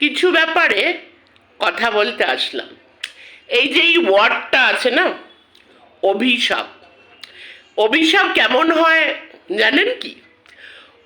কিছু ব্যাপারে কথা বলতে আসলাম। এই যে এই ওয়ার্ডটা আছে না, অভিশাপ। অভিশাপ কেমন হয় জানেন কি?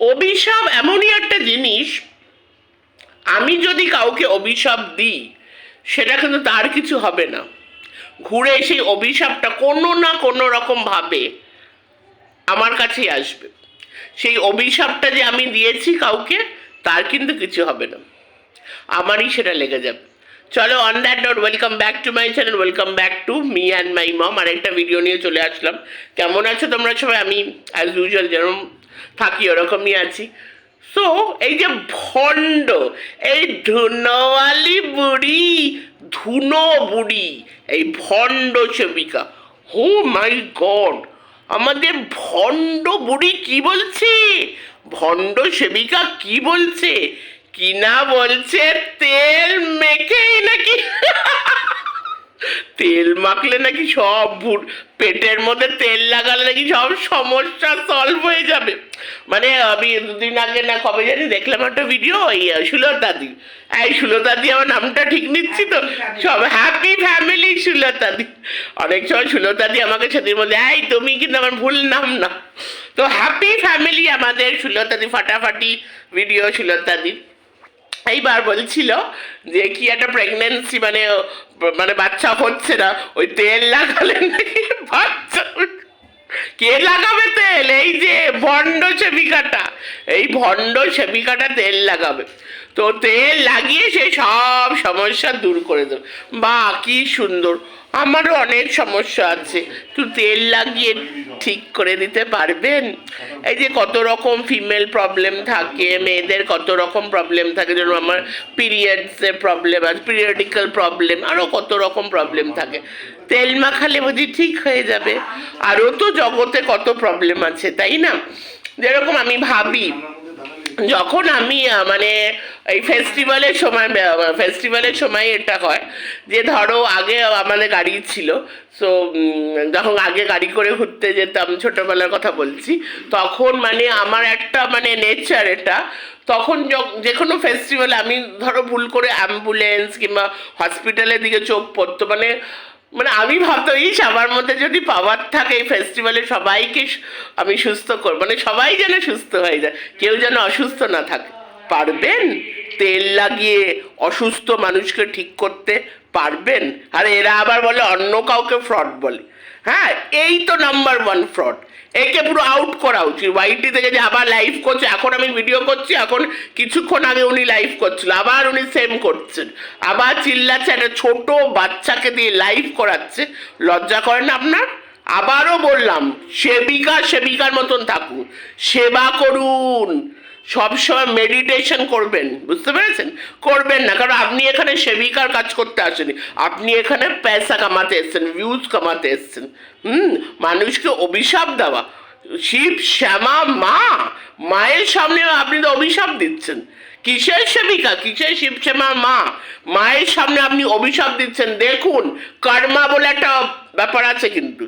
অভিশাপ এমনই একটা জিনিস, আমি যদি কাউকে অভিশাপ দিই, সেটা কিন্তু তার কিছু হবে না। ঘুরে সেই অভিশাপটা কোনো না কোনো রকম ভাবে আমার কাছেই আসবে। সেই অভিশাপটা যে আমি দিয়েছি কাউকে, তার কিন্তু কিছু হবে না। আমারই সেটা লেগে যাবে। চলো on that note welcome back to my channel welcome back to me and my mom আর একটা ভিডিও নিয়ে চলে আসলাম। কেমন আছো তোমরা সবাই? আমি অ্যাজ ইউজুয়াল যেরকম থাকি, ওরকমই আছি। সো এই যে ভণ্ড, এই ধুনোয়ালি বুড়ি ধুনো বুড়ি এই ভণ্ড সেবিকা। হো মাই গড, আমাদের ভণ্ড বুড়ি কি বলছে? ভণ্ড সেবিকা কি বলছে? কি না বলছে তেল মেখেই নাকি? তেল মাখলে নাকি সব ভুট পেটের মধ্যে তেল লাগালে নাকি সব সমস্যা সলভ হয়ে যাবে। মানে আমি দুদিন আগে না কবে জানি দেখলাম একটা ভিডিও ওই সুলতাদি এই সুলতাদি আমার নামটা ঠিক নিচ্ছি তো? সব হ্যাপি ফ্যামিলি সুলতাদি অনেক সময় সুলতাদি আমাকে সেদিন মধ্যে এই তুমি কিন্তু আমার ভুল নাম না। তো হ্যাপি ফ্যামিলি আমাদের সুলতাদি ফাটাফাটি ভিডিও সুলতাদির এইবার বলছিল যে, কি একটা প্রেগনেন্সি মানে মানে বাচ্চা হচ্ছে না, ওই তেল লাগালে বাচ্চা কে লাগাবে তেল? এই যে ভণ্ড সেবিকাটা এই ভণ্ড সেবিকাটা তেল লাগাবে। তো তেল লাগিয়ে সে সব সমস্যা দূর করে দেবে। বা কি সুন্দর। আমারও অনেক সমস্যা আছে। তো তেল লাগিয়ে ঠিক করে দিতে পারবেন? এই যে কত রকম ফিমেল প্রবলেম থাকে, মেয়েদের কত রকম প্রবলেম থাকে, যেমন আমার পিরিয়ডসের প্রবলেম আছে পিরিয়ডিক্যাল প্রবলেম আরও কত রকম প্রবলেম থাকে। তেল মাখালে বুঝি ঠিক হয়ে যাবে? আরও তো জগতে কত প্রবলেম আছে, তাই না? যেরকম আমি ভাবি, যখন আমি মানে এই ফেস্টিভ্যালের সময় ফেস্টিভ্যালের সময় এটা হয় যে ধরো আগে আমাদের গাড়ি ছিল সো যখন আগে গাড়ি করে ঘুরতে যেতাম, ছোটোবেলার কথা বলছি, তখন মানে আমার একটা মানে নেচার এটা, তখন যে কোনো ফেস্টিভ্যাল আমি ধরো ভুল করে অ্যাম্বুলেন্স কিংবা হসপিটালের দিকে চোখ পড়তো মানে মানে আমি ভাবতাম, ইস, আমার মধ্যে যদি পাওয়ার থাকে এই ফেস্টিভ্যালে সবাইকে আমি সুস্থ করব। মানে সবাই যেন সুস্থ হয়ে যায়, কেউ যেন অসুস্থ না থাকে। পারবেন? তেল লাগিয়ে অসুস্থ মানুষকে ঠিক করতে পারবেন? আর এরা আবার বলে অন্য কাউকে ফ্রড বলে। হ্যাঁ এই তো নাম্বার ওয়ান ফ্রড একে পুরো আউট করা উচিত। ওয়াইটি থেকে যে আবার লাইভ করছে, এখন আমি ভিডিও করছি, এখন কিছুক্ষণ আগে উনি লাইভ করছিল, আবার উনি সেম করছেন। আবার চিল্লাচ্ছে, একটা ছোট বাচ্চাকে দিয়ে লাইভ করাচ্ছে। লজ্জা করেন না আপনার? আবারও বললাম, সেবিকা, সেবিকার মতন থাকুন। সেবা করুন। সবসময় মেডিটেশন করবেন, বুঝতে পেরেছেন? করবেন না, কারণ আপনি এখানে সেবিকার কাজ করতে আসেনি আপনি এখানে পয়সা কামাতে এসছেন ভিউজ কামাতে এসছেন। হুম, মানুষকে অভিশাপ দেওয়া। শিব, শ্যামা, মা, মায়ের সামনে আপনি তো অভিশাপ দিচ্ছেন। কিসের সেবিকা? কিসের শিব শ্যামা মা? মায়ের সামনে আপনি অভিশাপ দিচ্ছেন। দেখুন, কর্মা বলে একটা ব্যাপার আছে কিন্তু।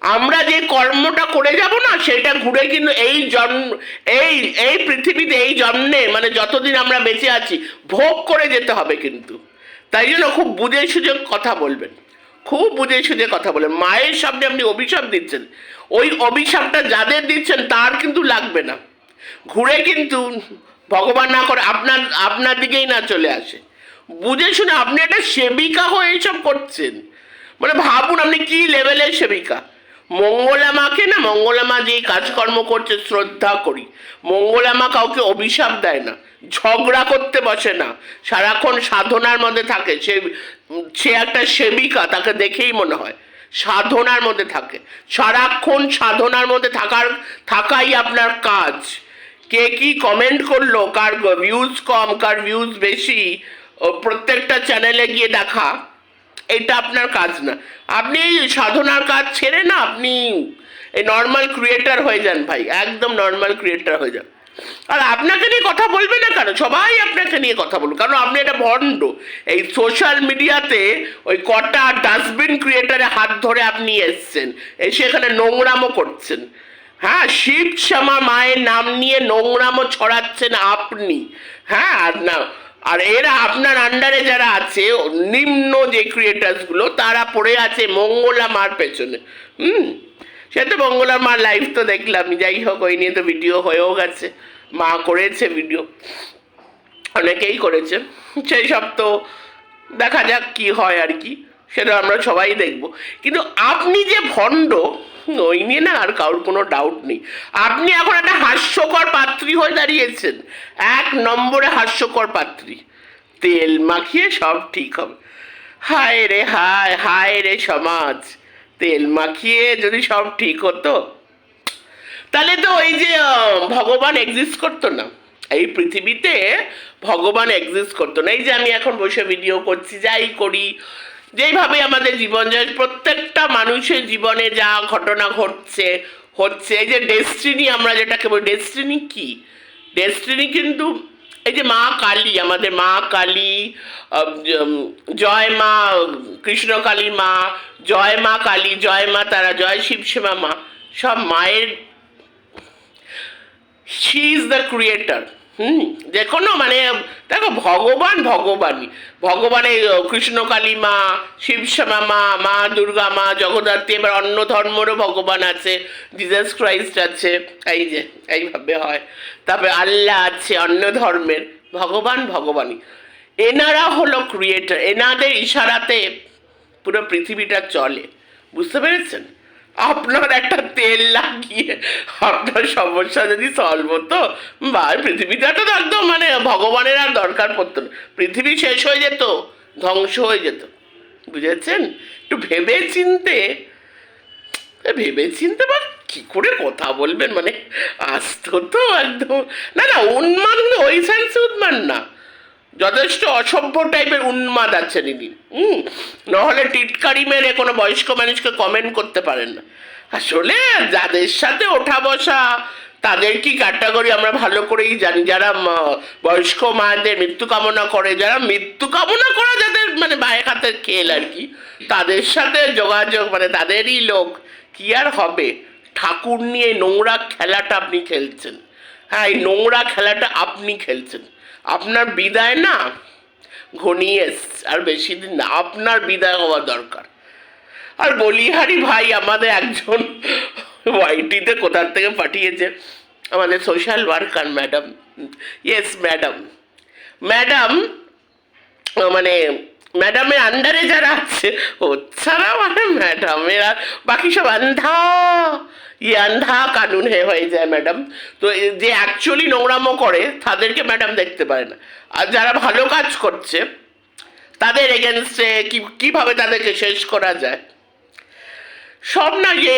আমরা যে কর্মটা করে যাব না, সেটা ঘুরে কিন্তু এই জন্ম এই এই পৃথিবীতে, এই জন্মে মানে যতদিন আমরা বেঁচে আছি, ভোগ করে যেতে হবে কিন্তু। তাই জন্য খুব বুঝে সুঝে কথা বলবেন। খুব বুঝে সুঝে কথা বলবেন। মায়ের সামনে আপনি অভিশাপ দিচ্ছেন। ওই অভিশাপটা যাদের দিচ্ছেন, তার কিন্তু লাগবে না। ঘুরে কিন্তু ভগবান না করে আপনার আপনার দিকেই না চলে আসে। বুঝে শুনে আপনি একটা সেবিকা হয়ে এইসব করছেন। মানে ভাবুন আপনি কি লেভেলের সেবিকা? মঙ্গলা মাকে না, মঙ্গলা মা যে কাজকর্ম করছে, শ্রদ্ধা করি। মঙ্গলা মা কাউকে অভিশাপ দেয় না, ঝগড়া করতে বসে না। সারাক্ষণ সাধনার মধ্যে থাকে। সে সে একটা সেবিকা, তাকে দেখেই মনে হয়। সাধনার মধ্যে থাকে। সারাক্ষণ সাধনার মধ্যে থাকার, থাকাই আপনার কাজ। কে কি কমেন্ট করল, কার ভিউজ কম, কার ভিউজ বেশি প্রত্যেকটা চ্যানেলে গিয়ে দেখা। এটা আপনার কাজ না। আপনি সাধনার কাজ ছেড়ে না, আপনি এই নর্মাল ক্রিয়েটার হয়ে যান ভাই, একদম নর্মাল ক্রিয়েটার হয়ে যান। আর আপনাকে নিয়ে কথা বলবে না কেন? সবাই আপনাকে নিয়ে কথা বলবে কারণ আপনি একটা ভণ্ড। এই সোশ্যাল মিডিয়াতে ওই কটা ডাস্টবিন ক্রিয়েটারে হাত ধরে আপনি এসছেন, এসে এখানে নোংরামও করছেন। হ্যাঁ শিব শ্যামা মায়ের নাম নিয়ে নোংরামও ছড়াচ্ছেন আপনি। হ্যাঁ আর না, আর এরা আপনার আন্ডারে যারা আছে, নিম্ন যে ক্রিয়েটার্সগুলো তারা পড়ে আছে মঙ্গলা মার পেছনে। হুম, সে তো মঙ্গলা মার লাইভ তো দেখলাম, যাই হোক, ওই নিয়ে তো ভিডিও হয়েও গেছে। মা করেছে ভিডিও অনেকেই করেছে। সেই সব তো দেখা যাক কি হয় আর কি। সেটা আমরা সবাই দেখব। কিন্তু আপনি যে ভণ্ড ওই নিয়ে না আর কারোর কোনো ডাউট নেই। আপনি এখন একটা হাস্যকর পাত্রী হয়ে দাঁড়িয়েছেন। এক নম্বরে হাস্যকর পাত্রী। তেল মাখিয়ে সব ঠিক হবে। হায় রে, হায় হায় রে সমাজ। তেল মাখিয়ে যদি সব ঠিক হতো, তাহলে তো ওই যে ভগবান এক্সিস্ট করতো না। এই পৃথিবীতে ভগবান এক্সিস্ট করতো না। এই যে আমি এখন বসে ভিডিও করছি, যাই করি যেইভাবে আমাদের জীবন যায়, প্রত্যেকটা মানুষের জীবনে যা ঘটনা ঘটছে, হচ্ছে, এই যে ডেস্টিনি আমরা যেটাকে বলি ডেস্টিনি কি? ডেস্টিনি কিন্তু, এই যে মা কালী, আমাদের মা কালী জয় মা, কৃষ্ণ কালী মা, জয় মা কালী, জয় মা তারা, জয় শিবসেবা মা, সব মায়ের she is the creator hmm যে কোনো মানে দেখো ভগবান ভগবানই। ভগবানের কৃষ্ণকালী মা শিবশ্যামা মা মা দুর্গা মা, জগদ্ধাত্রী, এবার অন্য ধর্মেরও ভগবান আছে জিজাস ক্রাইস্ট আছে, এই যে, এইভাবে হয়। তারপরে আল্লাহ আছে অন্য ধর্মের, ভগবান ভগবানই। এনারা হলো ক্রিয়েটার এনাদের ইশারাতে পুরো পৃথিবীটা চলে। বুঝতে পেরেছেন? আপনার একটা তেল লাগিয়ে আপনার সমস্যা যদি সলভ হতো বা পৃথিবীটা তো একদম মানে ভগবানের আর দরকার পড়তো না। পৃথিবী শেষ হয়ে যেত, ধ্বংস হয়ে যেত। বুঝেছেন? একটু ভেবে চিনতে ভেবে চিনতে পার কি করে কথা বলবেন? মানে আসতো তো একদম। না না, উন্মাদ কিন্তু ওই সেন্সে উন্মান না যথেষ্ট অসভ্য টাইপের উন্মাদ আছে ইনি হুম? নাহলে টিটকারি মেরে কোনো বয়স্ক মানুষকে কমেন্ট করতে পারেন না। আসলে যাদের সাথে ওঠা বসা, তাদের কি ক্যাটাগরি আমরা ভালো করেই জানি? যারা বয়স্ক মায়েদের মৃত্যু কামনা করে, যারা মৃত্যু কামনা করে যাদের মানে বায়ে হাতের খেল আর কি, তাদের সাথে যোগাযোগ মানে তাদেরই লোক, কি আর হবে? ঠাকুর নিয়ে নোংরা খেলাটা আপনি খেলছেন। হ্যাঁ এই নোংরা খেলাটা আপনি খেলছেন। আপনার বিদায় না ঘনিয়ে আর বেশি দিন না, আপনার বিদায় হওয়া দরকার। আর বলিহারি ভাই আমাদের একজন ওয়াইটিতে কোথার থেকে পাঠিয়েছে? আমাদের social worker madam yes madam madam মানে ম্যাডামের আন্ডারে যারা আছে, ও ছাড়া মানে ম্যাডামের আর বাকি সব আন্ধা ই আন্ধা কানুন হে হয়ে যায় ম্যাডাম তো যে অ্যাকচুয়ালি নোংরামো করে, তাদেরকে ম্যাডাম দেখতে পারে না। আর যারা ভালো কাজ করছে, তাদের এগেনস্টে কি, কীভাবে তাদেরকে শেষ করা যায়? সব না যে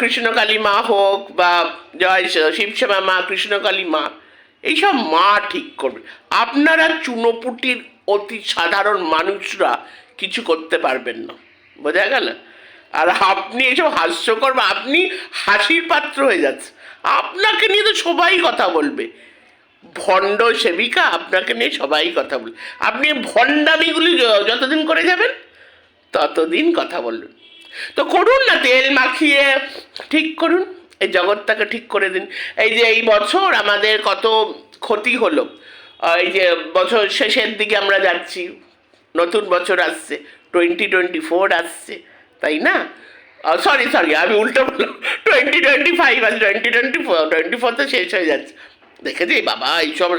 কৃষ্ণকালী মা হোক বা জয় শিবসেবা মা, কৃষ্ণকালী মা, এইসব মা ঠিক করবে। আপনারা চুনোপুটির অতি সাধারণ মানুষরা কিছু করতে পারবেন না। বোঝা গেল? আর আপনি এসব হাস্যকর বা আপনি হাসির পাত্র হয়ে যাচ্ছে আপনাকে নিয়ে তো সবাই কথা বলবে। ভণ্ড সেবিকা আপনাকে নিয়ে সবাই কথা বলবে। আপনি ভণ্ডামিগুলি যতদিন করে যাবেন, ততদিন কথা বলবেন। তো করুন না তেল মাখিয়ে, ঠিক করুন। এই জগৎটাকে ঠিক করে দিন। এই যে এই বছর আমাদের কত ক্ষতি হলো এই যে বছর শেষের দিকে আমরা যাচ্ছি। নতুন বছর আসছে টোয়েন্টি টোয়েন্টি ফোর আসছে, তাই না? সরি সরি আমি উল্টো বললাম। টোয়েন্টি টোয়েন্টি ফাইভ আছে twenty twenty four twenty four তো শেষ হয়ে যাচ্ছে। দেখেছি, বাবা, এইসব,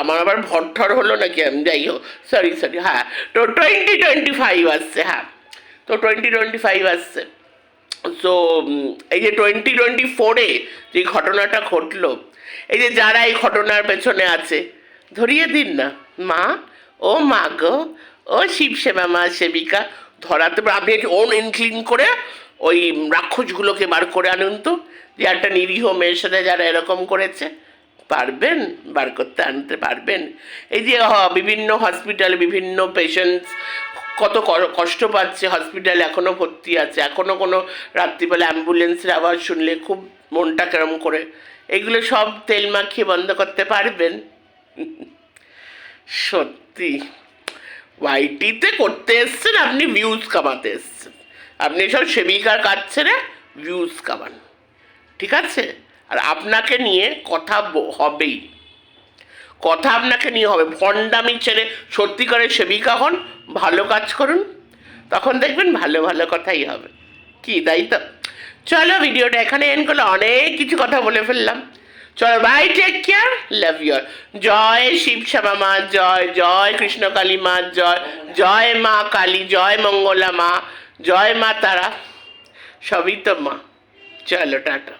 আমার আবার ভট্টর হলো নাকি? আমি যাই হোক সরি সরি হ্যাঁ তো টোয়েন্টি টোয়েন্টি ফাইভ আসছে হ্যাঁ তো টোয়েন্টি টোয়েন্টি ফাইভ আসছে তো এই যে টোয়েন্টি টোয়েন্টি ফোরে যে ঘটনাটা ঘটলো, এই যে যারা এই ঘটনার পেছনে আছে ধরিয়ে দিন না। মা, ও মা গো, ও শিবসেবা মা সেবিকা, ধরাতে পারে আপনি একটু ওন ইনক্লিন করে ওই রাক্ষসগুলোকে বার করে আনুন তো, যে একটা নিরীহ মেয়ের সাথে যারা এরকম করেছে। পারবেন? বার করতে আনতে পারবেন? এই যে বিভিন্ন হসপিটালে বিভিন্ন পেশেন্টস কত কষ্ট পাচ্ছে। হসপিটালে এখনও ভর্তি আছে। এখনও কোনো রাত্রিবেলা অ্যাম্বুলেন্সের আওয়াজ শুনলে খুব মনটা কেরম করে। এগুলো সব তেল মাখিয়ে বন্ধ করতে পারবেন? সত্যি। ওয়াইটিতে করতে এসছেন, আপনি ভিউজ কামাতে এসছেন। আপনি সব সেবিকার কাজ ছেড়ে ভিউজ কামান। ঠিক আছে? আর আপনাকে নিয়ে কথা হবেই। কথা আপনাকে নিয়ে হবে। ভণ্ডামি ছেড়ে সত্যিকারের সেবিকা হন, ভালো কাজ করুন, তখন দেখবেন ভালো ভালো কথাই হবে। কি, তাই তো? চলো ভিডিওটা এখানে এন করলে অনেক কিছু কথা বলে ফেললাম। চলো bye take care love your জয় শিব শ্যামা মা, জয় জয় কৃষ্ণ কালী মা, জয় জয় মা কালী, জয় মঙ্গলা মা, জয় মা তারা, সবই তো মা। চলো, টাটা।